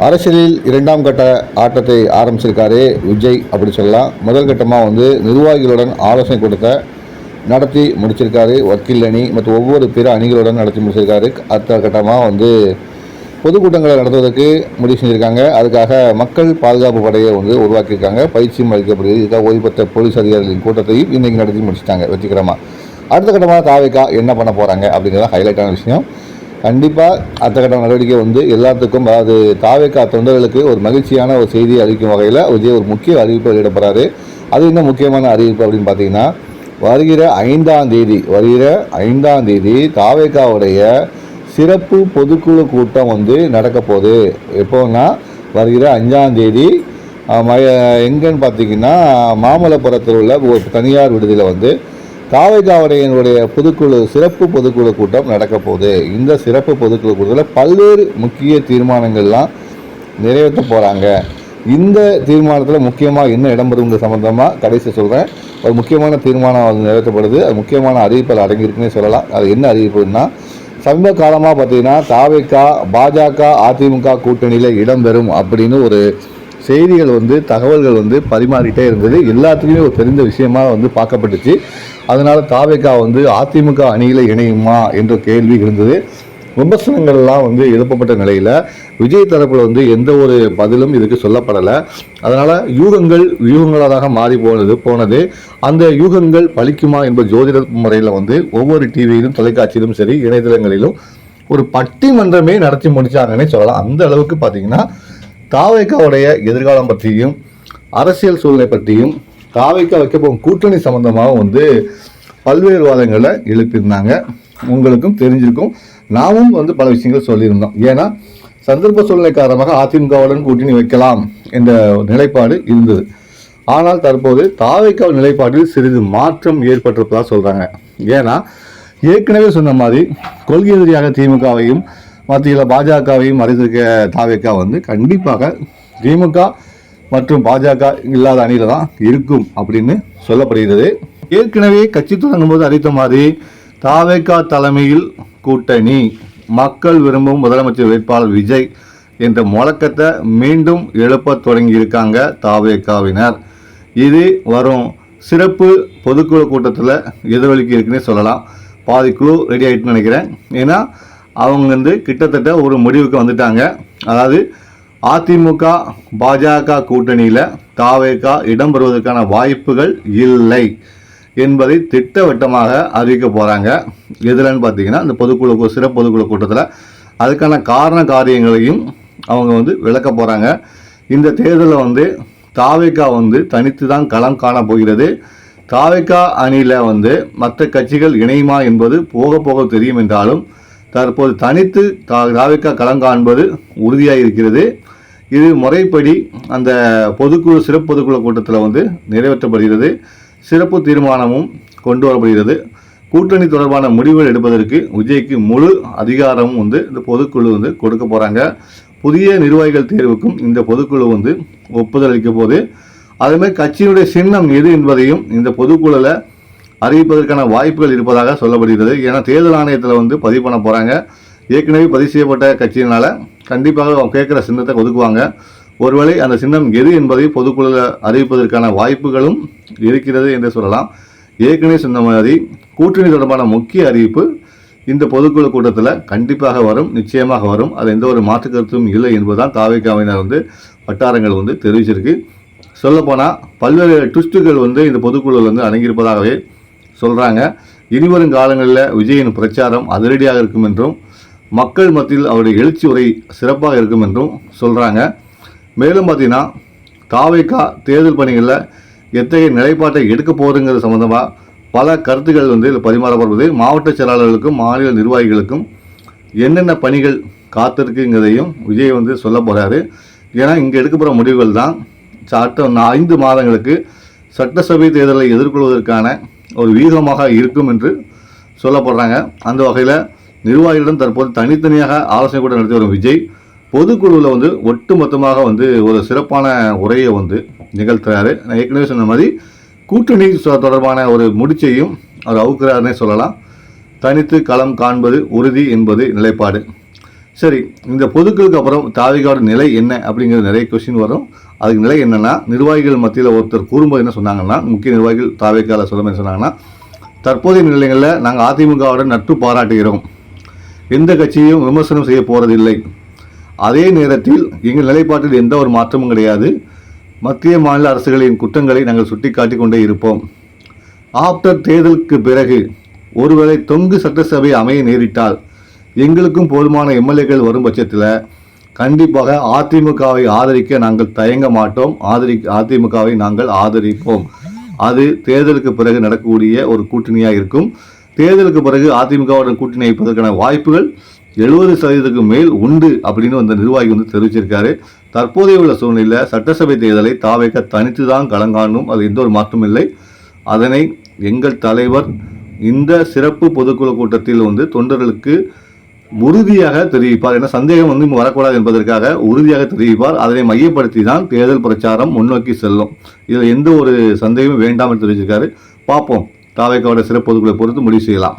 அரசியலில் இரண்டாம் கட்ட ஆட்டத்தை ஆரம்பிச்சிருக்காரு விஜய் அப்படி சொல்லலாம். முதல் கட்டமாக வந்து நிர்வாகிகளுடன் ஆலோசனை கொடுத்த நடத்தி முடிச்சிருக்காரு வக்கீல் அணி மற்றும் ஒவ்வொரு பிற அணிகளுடன் நடத்தி முடிச்சிருக்காரு. அடுத்த கட்டமாக வந்து பொதுக்கூட்டங்களை நடத்துவதற்கு முடிவு செஞ்சுருக்காங்க. அதுக்காக மக்கள் பாதுகாப்பு படையை வந்து உருவாக்கியிருக்காங்க. பயிற்சியும் அளிக்கப்படுகிறது. இதுக்காக ஓய்வு பெற்ற போலீஸ் அதிகாரிகளின் கூட்டத்தையும் இன்றைக்கி நடத்தி முடிச்சிட்டாங்க வெற்றிகரமாக அடுத்த கட்டமாக தாவேக்கா என்ன பண்ண போகிறாங்க அப்படிங்கிறத ஹைலைட்டான விஷயம். கண்டிப்பாக அத்தகட்ட நடவடிக்கை வந்து எல்லாத்துக்கும் அதாவது தாவேக்கா தொண்டர்களுக்கு ஒரு மகிழ்ச்சியான ஒரு செய்தியை அளிக்கும் வகையில் விஜய் ஒரு முக்கிய அறிவிப்பு வெளியிடப்படுறாரு அது என்ன முக்கியமான அறிவிப்பு அப்படின்னு பார்த்தீங்கன்னா வருகிற ஐந்தாம் தேதி வருகிற ஐந்தாம் தேதி தாவேக்காவுடைய சிறப்பு பொதுக்குழு கூட்டம் வந்து நடக்க போகுது. எப்போன்னா வருகிற அஞ்சாம் தேதி மய எங்கன்னு பார்த்தீங்கன்னா மாமல்லபுரத்தில் உள்ள ஒரு தனியார் விடுதியில் வந்து தாவைக்காவுடையனுடைய பொதுக்குழு சிறப்பு பொதுக்குழு கூட்டம் நடக்க போகுது. இந்த சிறப்பு பொதுக்குழு கூட்டத்தில் பல்வேறு முக்கிய தீர்மானங்கள்லாம் நிறைவேற்ற போகிறாங்க இந்த தீர்மானத்தில் முக்கியமாக என்ன இடம்பெறுங்கிற சம்மந்தமாக கடைசி சொல்கிறேன் ஒரு முக்கியமான தீர்மானம் அது நிறைவேற்றப்படுது. அது முக்கியமான அறிவிப்பில் அடங்கியிருக்குன்னே சொல்லலாம். அது என்ன அறிவிப்புன்னா சமீப காலமாக பார்த்தீங்கன்னா தாவேக்கா பாஜக அதிமுக கூட்டணியில் இடம்பெறும் அப்படின்னு ஒரு செய்திகள் வந்து தகவல்கள் வந்து பரிமாறிட்டே இருந்தது. எல்லாத்துக்குமே ஒரு தெரிந்த விஷயமா வந்து பார்க்கப்பட்டுச்சு. அதனால் தாவேக்கா வந்து அதிமுக அணியில் இணையுமா என்ற கேள்வி இருந்தது. விமர்சனங்கள்லாம் வந்து எழுப்பப்பட்ட நிலையில் விஜய் தரப்பில் வந்து எந்த ஒரு பதிலும் இதுக்கு சொல்லப்படலை. அதனால் யூகங்கள் யூகங்களாக மாறி போனது போனது. அந்த யூகங்கள் பழிக்குமா என்பது ஜோதிட முறையில் வந்து ஒவ்வொரு டிவியிலும் தொலைக்காட்சியிலும் சரி இணையதளங்களிலும் ஒரு பட்டிமன்றமே நடத்தி முடிச்சாங்கன்னே சொல்லலாம். அந்த அளவுக்கு பார்த்தீங்கன்னா தாவேக்காவுடைய எதிர்காலம் பற்றியும் அரசியல் சூழ்நிலை பற்றியும் தாவேக்கா வைக்க போகும் கூட்டணி சம்பந்தமாகவும் வந்து பல்வேறு வாதங்களை எழுப்பியிருந்தாங்க. உங்களுக்கும் தெரிஞ்சிருக்கும். நாமும் வந்து பல விஷயங்கள் சொல்லியிருந்தோம். ஏன்னா சந்தர்ப்ப சூழ்நிலை காரணமாக அதிமுகவுடன் கூட்டணி வைக்கலாம் என்ற நிலைப்பாடு இருந்தது. ஆனால் தற்போது தாவைக்கா நிலைப்பாட்டில் சிறிது மாற்றம் ஏற்பட்டிருப்பதாக சொல்கிறாங்க ஏன்னா ஏற்கனவே சொன்ன மாதிரி கொள்கை எதிரியாக திமுகவையும் மத்தியில் பாஜகவையும் மறைந்திருக்க தாவேக்கா வந்து கண்டிப்பாக திமுக மற்றும் பாஜக இல்லாத அணியில் தான் இருக்கும் அப்படின்னு சொல்லப்படுகிறது. ஏற்கனவே கட்சி தொடங்கும் போது அறிவித்த மாதிரி தாவேக்கா தலைமையில் கூட்டணி மக்கள் விரும்பும் முதலமைச்சர் வேட்பாளர் விஜய் என்ற முழக்கத்தை மீண்டும் எழுப்ப தொடங்கியிருக்காங்க தாவேக்காவினர். இது வரும் சிறப்பு பொதுக்குழு கூட்டத்தில் எதிரொலிக்கு இருக்குன்னே சொல்லலாம். பாதி குழு ரெடி ஆகிட்டுன்னு நினைக்கிறேன். ஏன்னா அவங்க வந்து கிட்டத்தட்ட ஒரு முடிவுக்கு வந்துட்டாங்க. அதாவது அதிமுக பாஜக கூட்டணியில் தாவேகா இடம்பெறுவதற்கான வாய்ப்புகள் இல்லை என்பதை திட்டவட்டமாக அறிவிக்க போகிறாங்க எதிலன்னு பார்த்தீங்கன்னா இந்த பொதுக்குழு சிறப்பு பொதுக்குழு கூட்டத்தில் அதுக்கான காரண காரியங்களையும் அவங்க வந்து விளக்க போகிறாங்க இந்த தேர்தலில் வந்து தாவேக்கா வந்து தனித்து தான் களம் காண போகிறது. தாவேக்கா அணியில் வந்து மற்ற கட்சிகள் இணையுமா என்பது போக போக தெரியும் என்றாலும் தற்போது தனித்து தா களம் காண்பது உறுதியாக இருக்கிறது இது முறைப்படி அந்த பொதுக்குழு சிறப்பு பொதுக்குழு கூட்டத்தில் வந்து நிறைவேற்றப்படுகிறது. சிறப்பு தீர்மானமும் கொண்டு வரப்படுகிறது. கூட்டணி தொடர்பான முடிவுகள் எடுப்பதற்கு விஜய்க்கு முழு அதிகாரமும் வந்து இந்த பொதுக்குழு வந்து கொடுக்க போகிறாங்க புதிய நிர்வாகிகள் தேர்வுக்கும் இந்த பொதுக்குழு வந்து ஒப்புதல் அளிக்க போகுது. அதேமாதிரி கட்சியினுடைய சின்னம் எது என்பதையும் இந்த பொதுக்குழுவில் அறிவிப்பதற்கான வாய்ப்புகள் இருப்பதாக சொல்லப்படுகிறது. ஏன்னா தேர்தல் ஆணையத்தில் வந்து பதிவு பண்ண போகிறாங்க ஏற்கனவே பதிவு செய்யப்பட்ட கட்சியினால் கண்டிப்பாக அவங்க கேட்குற சின்னத்தை ஒதுக்குவாங்க. ஒருவேளை அந்த சின்னம் எது என்பதை பொதுக்குழுவில் அறிவிப்பதற்கான வாய்ப்புகளும் இருக்கிறது என்று சொல்லலாம். ஏற்கனவே சொன்ன மாதிரி கூட்டணி தொடர்பான முக்கிய அறிவிப்பு இந்த பொதுக்குழு கூட்டத்தில் கண்டிப்பாக வரும் நிச்சயமாக வரும். அது எந்த ஒரு மாற்று கருத்தும் இல்லை என்பதுதான் காவிக்காவினர் வந்து வட்டாரங்கள் வந்து தெரிவிச்சிருக்கு. சொல்லப்போனால் பல்வேறு ட்விஸ்ட்டுகள் வந்து இந்த பொதுக்குழுவில் வந்து அடங்கியிருப்பதாகவே சொல்கிறாங்க இனிவரும் காலங்களில் விஜயின் பிரச்சாரம் அதிரடியாக இருக்கும் என்றும் மக்கள் மத்தியில் அவருடைய எழுச்சி உரை சிறப்பாக இருக்கும் என்றும் சொல்கிறாங்க மேலும் பார்த்தீங்கன்னா தாவேக்கா தேர்தல் பணிகளில் எத்தகைய நிலைப்பாட்டை எடுக்க போகுதுங்கிறது சம்மந்தமாக பல கருத்துக்கள் வந்து இதில் பரிமாறப்படுவது மாவட்ட செயலாளர்களுக்கும் மாநில நிர்வாகிகளுக்கும் என்னென்ன பணிகள் காத்திருக்குங்கிறதையும் விஜய் வந்து சொல்ல போகிறாரு ஏன்னா இங்கே எடுக்கப்படுற முடிவுகள் தான் சட்ட ஐந்து மாதங்களுக்கு சட்டசபை தேர்தலை எதிர்கொள்வதற்கான ஒரு வீகமாக இருக்கும் என்று சொல்லப்படுறாங்க. அந்த வகையில் நிர்வாகிகளிடம் தற்போது தனித்தனியாக ஆலோசனை கூட நடத்தி வரும் விஜய் பொதுக்குழுவில் வந்து ஒட்டுமொத்தமாக வந்து ஒரு சிறப்பான உரையை வந்து நிகழ்த்துறாரு. நான் ஏற்கனவே சொன்ன மாதிரி கூட்டணி தொடர்பான ஒரு முடிச்சையும் அவர் அவுக்கிறாருன்னே சொல்லலாம். தனித்து களம் காண்பது உறுதி என்பது நிலைப்பாடு. சரி இந்த பொதுக்களுக்கு அப்புறம் தாவிகாவோட நிலை என்ன அப்படிங்கிற நிறைய கொஸ்டின் வரும். அதுக்கு நிலை என்னென்னா நிர்வாகிகள் மத்தியில் ஒருத்தர் கூறும்போது என்ன சொன்னாங்கன்னா முக்கிய நிர்வாகிகள் தாவிகால சொல்ல என்ன சொன்னாங்கன்னா தற்போதைய நிலைகளில் நாங்கள் அதிமுகவுடன் நட்பு பாராட்டுகிறோம். எந்த கட்சியும் விமர்சனம் செய்ய போகிறதில்லை அதே நேரத்தில் எங்கள் நிலைப்பாட்டில் எந்த ஒரு மாற்றமும் கிடையாது. மத்திய மாநில அரசுகளின் குற்றங்களை நாங்கள் சுட்டி கொண்டே இருப்போம். ஆப்டர் தேர்தலுக்கு பிறகு ஒருவேளை தொங்கு சட்டசபை அமைய நேரிட்டால் எங்களுக்கும் போதுமான எம்எல்ஏக்கள் வரும் பட்சத்தில் கண்டிப்பாக அதிமுகவை ஆதரிக்க நாங்கள் தயங்க மாட்டோம். ஆதரி அதிமுகவை நாங்கள் ஆதரிப்போம். அது தேர்தலுக்கு பிறகு நடக்கக்கூடிய ஒரு கூட்டணியாக இருக்கும். தேர்தலுக்கு பிறகு அதிமுகவுடன் கூட்டணி வைப்பதற்கான வாய்ப்புகள் எழுபது சதவீதத்துக்கு மேல் உண்டு அப்படின்னு அந்த நிர்வாகி வந்து தெரிவிச்சிருக்காரு. தற்போதைய உள்ள சூழ்நிலையில் சட்டசபை தேர்தலை தாவேக்க தனித்து தான் கலங்காணும் அது எந்த ஒரு மாற்றமும் இல்லை. அதனை எங்கள் தலைவர் இந்த சிறப்பு பொதுக்குழு கூட்டத்தில் வந்து தொண்டர்களுக்கு உறுதியாக தெரிவிப்பார். என சந்தேகம் வந்து வரக்கூடாது என்பதற்காக உறுதியாக தெரிவிப்பார். அதனை மையப்படுத்தி தான் தேர்தல் பிரச்சாரம் முன்னோக்கி செல்லும். இதில் எந்த ஒரு சந்தேகமும் வேண்டாம் என்று தெரிவிச்சிருக்காரு. பார்ப்போம். தாவைக்காவோட சிறப்பு பொதுக்குழு பொறுத்து முடிவு செய்யலாம்.